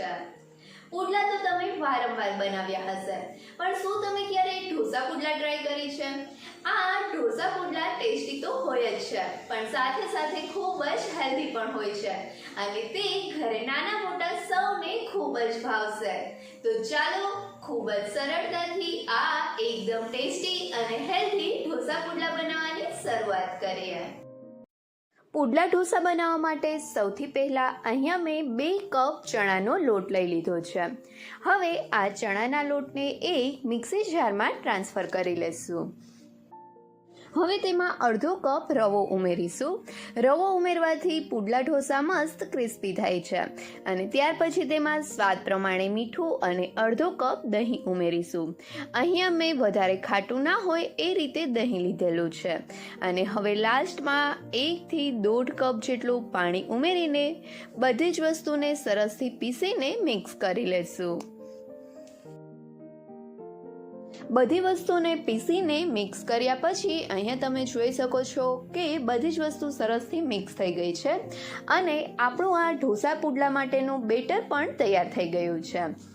છે. પુડલા તો તમે વારંવાર બનાવ્યા હશે. પણ શું તમે ક્યારેય ઢોસા પુડલા ટ્રાય કરી છે? આ ઢોસા પુડલા ટેસ્ટી તો હોય જ છે, પણ સાથે સાથે ખૂબ જ હેલ્ધી પણ હોય છે. અને તે ઘરે નાના મોટા સૌને ખૂબ જ ભાવશે. તો ચાલો ખૂબ જ સરળતાથી આ એકદમ ટેસ્ટી અને હેલ્ધી ઢોસા પુડલા બનાવવાની શરૂઆત કરીએ. પુડલા ઢોસા બનાવવા માટે સૌથી પહેલાં અહીંયા મેં બે કપ ચણાનો લોટ લઈ લીધો છે. હવે આ ચણાના લોટને એક મિક્સી જારમાં ટ્રાન્સફર કરી લેશું. હવે તેમાં અડધો કપ રવો ઉમેરીશું. રવો ઉમેરવાથી પુડલા ઢોસા મસ્ત ક્રિસ્પી થાય છે. અને ત્યાર પછી તેમાં સ્વાદ પ્રમાણે મીઠું અને અડધો કપ દહીં ઉમેરીશું. અહીંયા મેં વધારે ખાટું ના હોય એ રીતે દહીં લીધેલું છે. અને હવે લાસ્ટમાં એકથી દોઢ કપ જેટલું પાણી ઉમેરીને બધી જ વસ્તુને સરસથી પીસીને મિક્સ કરી લેશું. બધી વસ્તુને પીસીને મિક્સ કર્યા પછી અહીંયા તમે જોઈ શકો છો કે બધી જ વસ્તુ સરસથી મિક્સ થઈ ગઈ છે. અને આપણું આ ઢોસા પુડલા માટેનું બેટર પણ તૈયાર થઈ ગયું છે.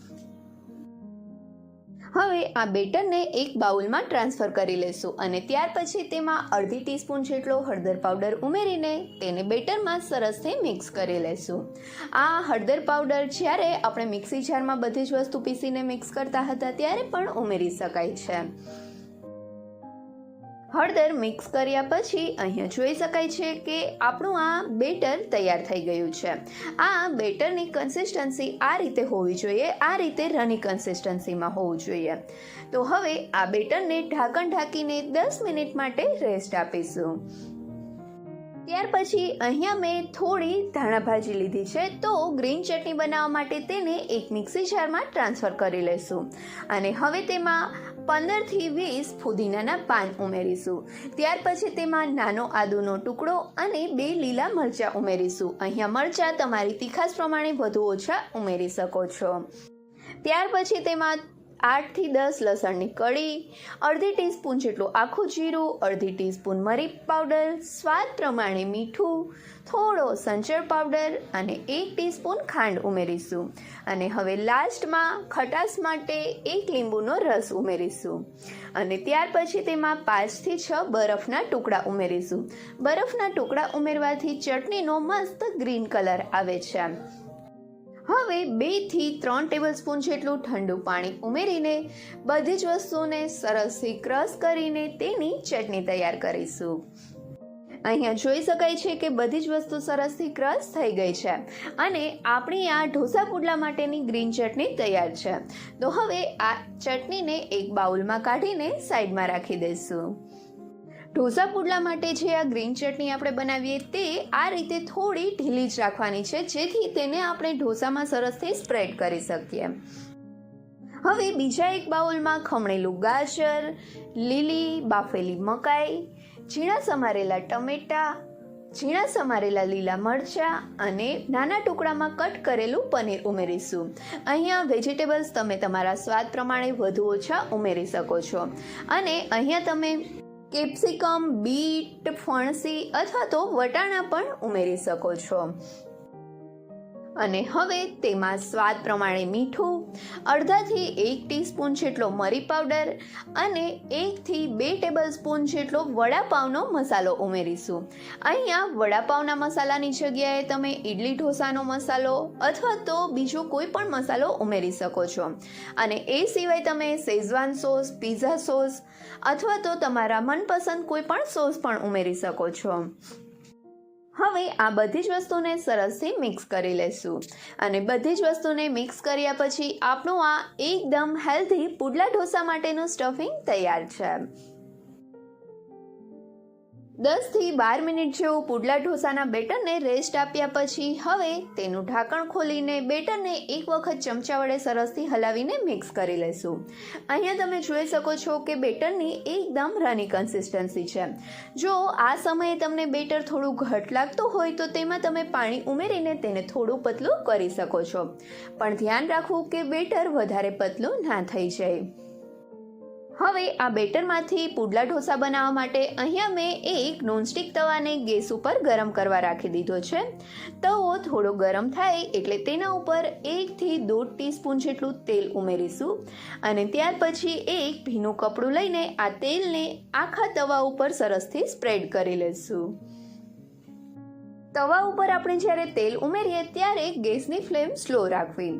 હવે આ બેટરને એક બાઉલમાં ટ્રાન્સફર કરી લેશું અને ત્યાર પછી તેમાં અડધી ટીસ્પૂન જેટલો હળદર પાવડર ઉમેરીને તેને બેટરમાં સરસથી મિક્સ કરી લેશું. આ હળદર પાવડર જ્યારે આપણે મિક્સી જારમાં બધી જ વસ્તુ પીસીને મિક્સ કરતા હતા ત્યારે પણ ઉમેરી શકાય છે. હળદર મિક્સ કર્યા પછી અહીંયા જોઈ શકાય છે કે આપણું આ બેટર તૈયાર થઈ ગયું છે. આ બેટરની કન્સિસ્ટન્સી આ રીતે હોવી જોઈએ, આ રીતે રની કન્સિસ્ટન્સીમાં હોવું જોઈએ. તો હવે આ બેટરને ઢાંકણ ઢાંકીને દસ મિનિટ માટે રેસ્ટ આપીશું. ત્યાર પછી અહીંયા મેં થોડી ધાણા ભાજી લીધી છે, તો ગ્રીન ચટણી બનાવવા માટે તેને એક મિક્સી જારમાં ટ્રાન્સફર કરી લઈશું. અને હવે તેમાં પંદરથી વીસ ફુદીનાના પાન ઉમેરીશું. ત્યાર પછી તેમાં નાનો આદુનો ટુકડો અને બે લીલા મરચાં ઉમેરીશું. અહીંયા મરચાં તમારી તીખાસ પ્રમાણે વધુ ઓછા ઉમેરી શકો છો. ત્યાર પછી તેમાં આઠથી દસ લસણની કળી, અડધી ટીસ્પૂન જેટલું આખું જીરું, અડધી ટીસ્પૂન મરી પાવડર, સ્વાદ પ્રમાણે મીઠું, થોડો સંચળ પાવડર અને એક ટીસ્પૂન ખાંડ ઉમેરીશું. અને હવે લાસ્ટમાં ખટાશ માટે એક લીંબુનો રસ ઉમેરીશું. અને ત્યાર પછી તેમાં પાંચથી છ બરફના ટુકડા ઉમેરીશું. બરફના ટુકડા ઉમેરવાથી ચટણીનો મસ્ત ગ્રીન કલર આવે છે. હવે બેથી ત્રણ ટેબલ સ્પૂન જેટલું ઠંડુ પાણી ઉમેરીને બધી જ વસ્તુને સરસથી ક્રશ કરીને તેની ચટણી તૈયાર કરીશું. અહીંયા જોઈ શકાય છે કે બધી જ વસ્તુ સરસથી ક્રશ થઈ ગઈ છે અને આપણી આ ઢોસા પુડલા માટેની ગ્રીન ચટણી તૈયાર છે. તો હવે આ ચટણીને એક બાઉલમાં કાઢીને સાઈડમાં રાખી દઈશું. ઢોસા પુડલા માટે જે આ ગ્રીન ચટણી આપણે બનાવીએ તે આ રીતે થોડી ઢીલી જ રાખવાની છે, જેથી તેને આપણે ઢોસામાં સરસથી સ્પ્રેડ કરી શકીએ. હવે બીજા એક બાઉલમાં ખમણેલું ગાજર, લીલી બાફેલી મકાઈ, ઝીણા સમારેલા ટમેટા, ઝીણા સમારેલા લીલા મરચાં અને નાના ટુકડામાં કટ કરેલું પનીર ઉમેરીશું. અહીંયા વેજીટેબલ્સ તમે તમારા સ્વાદ પ્રમાણે વધુ ઓછા ઉમેરી શકો છો. અને અહીંયા તમે કેપ્સિકમ બીટ ફણસી અથવા તો વટાણા પણ ઉમેરી શકો છો. અને હવે તેમાં સ્વાદ પ્રમાણે મીઠું, અડધાથી એક ટીસ્પૂન જેટલો મરી પાવડર અને એકથી બે ટેબલ સ્પૂન જેટલો વડાપાવનો મસાલો ઉમેરીશું. અહીંયા વડાપાવના મસાલાની જગ્યાએ તમે ઇડલી ઢોસાનો મસાલો અથવા તો બીજો કોઈ પણ મસાલો ઉમેરી શકો છો. અને એ સિવાય તમે શેઝવાન સોસ, પીઝા સોસ અથવા તો તમારા મનપસંદ કોઈ પણ સોસ પણ ઉમેરી શકો છો. હવે આ બધી જ વસ્તુને સરસથી મિક્સ કરી લેશું. અને બધી જ વસ્તુને મિક્સ કર્યા પછી આપણું આ એકદમ હેલ્ધી પુડલા ઢોસા માટેનું સ્ટફિંગ તૈયાર છે. દસથી બાર મિનિટ જેવું પુડલા ઢોસાના બેટરને રેસ્ટ આપ્યા પછી હવે તેનું ઢાંકણ ખોલીને બેટરને એક વખત ચમચા વડે સરસથી હલાવીને મિક્સ કરી લઈશું અહીંયા તમે જોઈ શકો છો કે બેટરની એકદમ રાની કન્સિસ્ટન્સી છે. જો આ સમયે તમને બેટર થોડું ઘટ લાગતું હોય તો તેમાં તમે પાણી ઉમેરીને તેને થોડું પતલું કરી શકો છો. પણ ધ્યાન રાખવું કે બેટર વધારે પતલું ના થઈ જાય. હવે આ બેટરમાંથી પુડલા ઢોસા બનાવવા માટે અહીંયા મેં એક નોનસ્ટિક તવાને ગેસ ઉપર ગરમ કરવા રાખી દીધો છે. તવો થોડો ગરમ થાય એટલે તેના ઉપર એકથી દોઢ ટીસ્પૂન જેટલું તેલ ઉમેરીશું અને ત્યાર પછી એક ભીનું કપડું લઈને આ તેલને આખા તવા ઉપર સરસથી સ્પ્રેડ કરી લઈશું તવા ઉપર આપણે જ્યારે તેલ ઉમેરીએ ત્યારે ગેસની ફ્લેમ સ્લો રાખવી.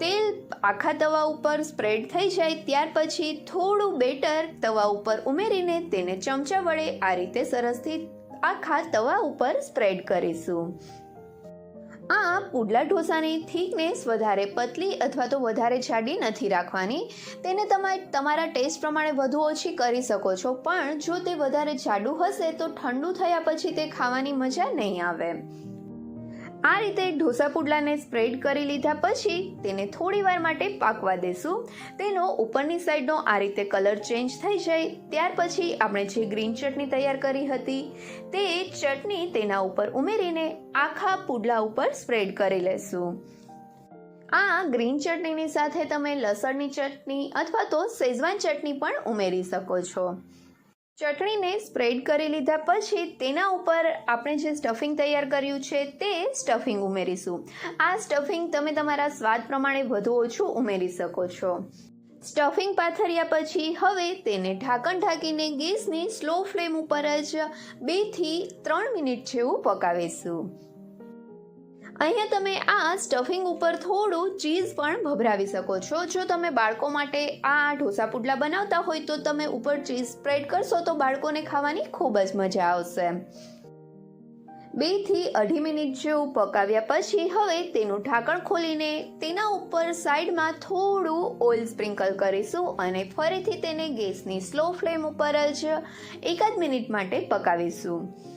તેલ આખા તવા ઉપર સ્પ્રેડ થઈ જાય ત્યાર પછી થોડું બેટર તવા ઉપર ઉમેરીને તેને ચમચા વડે આ રીતે સરસથી આખા તવા ઉપર સ્પ્રેડ કરીશું. આ પુડલા ઢોસાની થિકનેસ વધારે પતલી અથવા તો વધારે જાડી નથી રાખવાની. તેને તમે તમારા ટેસ્ટ પ્રમાણે વધુ ઓછી કરી શકો છો, પણ જો તે વધારે જાડું હશે તો ઠંડુ થયા પછી તે ખાવાની મજા નહીં આવે. આ રીતે ઢોસા પુડલાને સ્પ્રેડ કરી લીધા પછી તેને થોડી વાર માટે પાકવા દેશું. તેનો ઉપરની સાઈડનો આ રીતે કલર ચેન્જ થઈ જાય. ત્યાર પછી આપણે જે ગ્રીન ચટણી તૈયાર કરી હતી, તે ચટણી તેના ઉપર ઉમેરીને આખા પુડલા ઉપર સ્પ્રેડ કરી લેશું. આ ગ્રીન ચટણીની સાથે તમે લસણની ચટણી અથવા તો શેઝવાન ચટણી પણ ઉમેરી શકો છો. ચટણીને સ્પ્રેડ કરી લીધા પછી તેના ઉપર આપણે જે સ્ટફિંગ તૈયાર કર્યું છે તે સ્ટફિંગ ઉમેરીશું. આ સ્ટફિંગ તમે તમારા સ્વાદ પ્રમાણે વધુ ઓછું ઉમેરી શકો છો. સ્ટફિંગ પાથર્યા પછી હવે તેને ઢાંકણ ઢાંકીને ગેસની સ્લો ફ્લેમ ઉપર જ બેથી ત્રણ મિનિટ જેવું પકાવીશું. અહીંયા તમે આ સ્ટફિંગ ઉપર થોડું ચીઝ પણ ભભરાવી શકો છો. જો તમે બાળકો માટે આ ઢોસા પુડલા બનાવતા હોય તો તમે ઉપર ચીઝ સ્પ્રેડ કરશો તો બાળકોને ખાવાની ખૂબ જ મજા આવશે. બેથી અઢી મિનિટ જેવું પકાવ્યા પછી હવે તેનું ઢાંકણ ખોલીને તેના ઉપર સાઈડમાં થોડું ઓઇલ સ્પ્રિંકલ કરીશું અને ફરીથી તેને ગેસની સ્લો ફ્લેમ ઉપર જ એકાદ મિનિટ માટે પકાવીશું.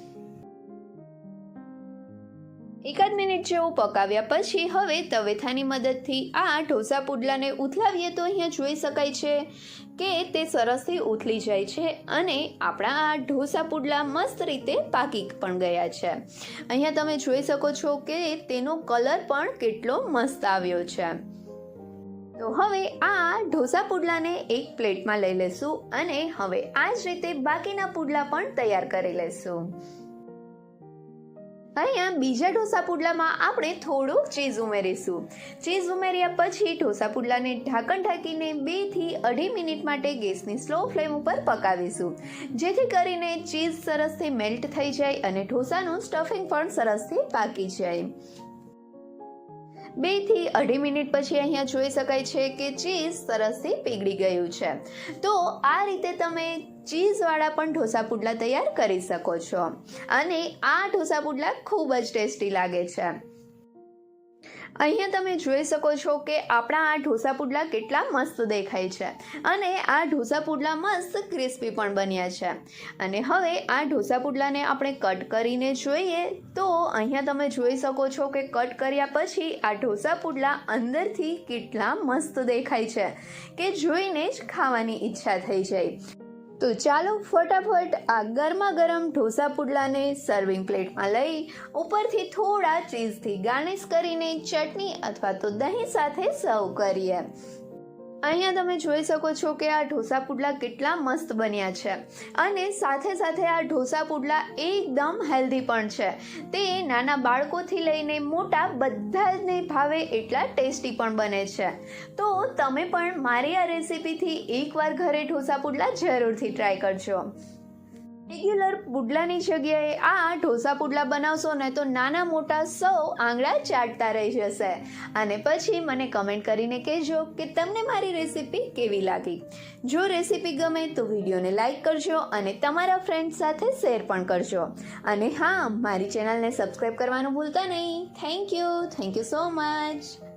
એકાદ મિનિટ જેવું પકાવ્યા પછી હવે તવેથાની મદદથી આ ઢોસા પુડલાને ઉથલાવીએ તો અહીંયા જોઈ શકાય છે કે તે સરસથી ઉથલી જાય છે અને આપણા આ ઢોસા પુડલા મસ્ત રીતે પાકી પણ ગયા છે. અહીંયા તમે જોઈ શકો છો કે તેનો કલર પણ કેટલો મસ્ત આવ્યો છે. તો હવે આ ઢોસા પુડલાને એક પ્લેટમાં લઈ લેશું અને હવે આ જ રીતે બાકીના પુડલા પણ તૈયાર કરી લેશું. અહીંયા બીજા ઢોસા પુડલામાં આપણે થોડું ચીઝ ઉમેરીશું. ચીઝ ઉમેર્યા પછી ઢોસા પુડલાને ઢાંકણ ઢાંકીને બેથી અઢી મિનિટ માટે ગેસની સ્લો ફ્લેમ ઉપર પકાવીશું. જેથી કરીને ચીઝ સરસથી મેલ્ટ થઈ જાય અને ઢોસાનું સ્ટફિંગ પણ સરસથી પાકી જાય. બેથી અઢી મિનિટ પછી અહીંયા જોઈ શકાય છે કે ચીઝ સરસથી પીગળી ગયું છે. તો આ રીતે તમે ચીઝવાળા પણ ઢોસા પુડલા તૈયાર કરી શકો છો. અને આ ઢોસા પુડલા ખૂબ જ ટેસ્ટી લાગે છે. અહીંયા તમે જોઈ શકો છો કે આપણા આ ઢોસા પુડલા કેટલા મસ્ત દેખાય છે. અને આ ઢોસા પુડલા મસ્ત ક્રિસ્પી પણ બન્યા છે. અને હવે આ ઢોસા પુડલાને આપણે કટ કરીને જોઈએ તો અહીંયા તમે જોઈ શકો છો કે કટ કર્યા પછી આ ઢોસા પુડલા અંદરથી કેટલા મસ્ત દેખાય છે. કે જોઈને જ ખાવાની ઈચ્છા થઈ જાય. તો ચાલો ફટાફટ આ ગરમા ગરમ ઢોસા પુડલાને સર્વિંગ પ્લેટમાં લઈ ઉપરથી થોડા ચીઝથી ગાર્નિશ કરીને ચટણી અથવા તો દહીં સાથે સર્વ કરીએ. અહીંયા તમે જોઈ શકો છો કે આ ઢોસા પુડલા કેટલા મસ્ત બન્યા છે. અને સાથે સાથે આ ઢોસા પુડલા એકદમ હેલ્ધી પણ છે. તે નાના બાળકોથી લઈને મોટા બધાને ભાવે એટલા ટેસ્ટી પણ બને છે. તો તમે પણ મારી આ રેસીપીથી એકવાર ઘરે ઢોસા પુડલા જરૂરથી ટ્રાય કરજો. રેગ્યુલર પુડલાની જગ્યાએ આ ઢોસા પુડલા બનાવશો ને તો નાના મોટા સૌ આંગળા ચાટતા રહી જશે. અને પછી મને કમેન્ટ કરીને કહેજો કે તમને મારી રેસીપી કેવી લાગી? જો રેસીપી ગમે તો વિડીયોને લાઇક કરજો અને તમારા ફ્રેન્ડ્સ સાથે શેર પણ કરજો. અને હા, મારી ચેનલને સબસ્ક્રાઈબ કરવાનું ભૂલતા નહીં. Thank you thank you so much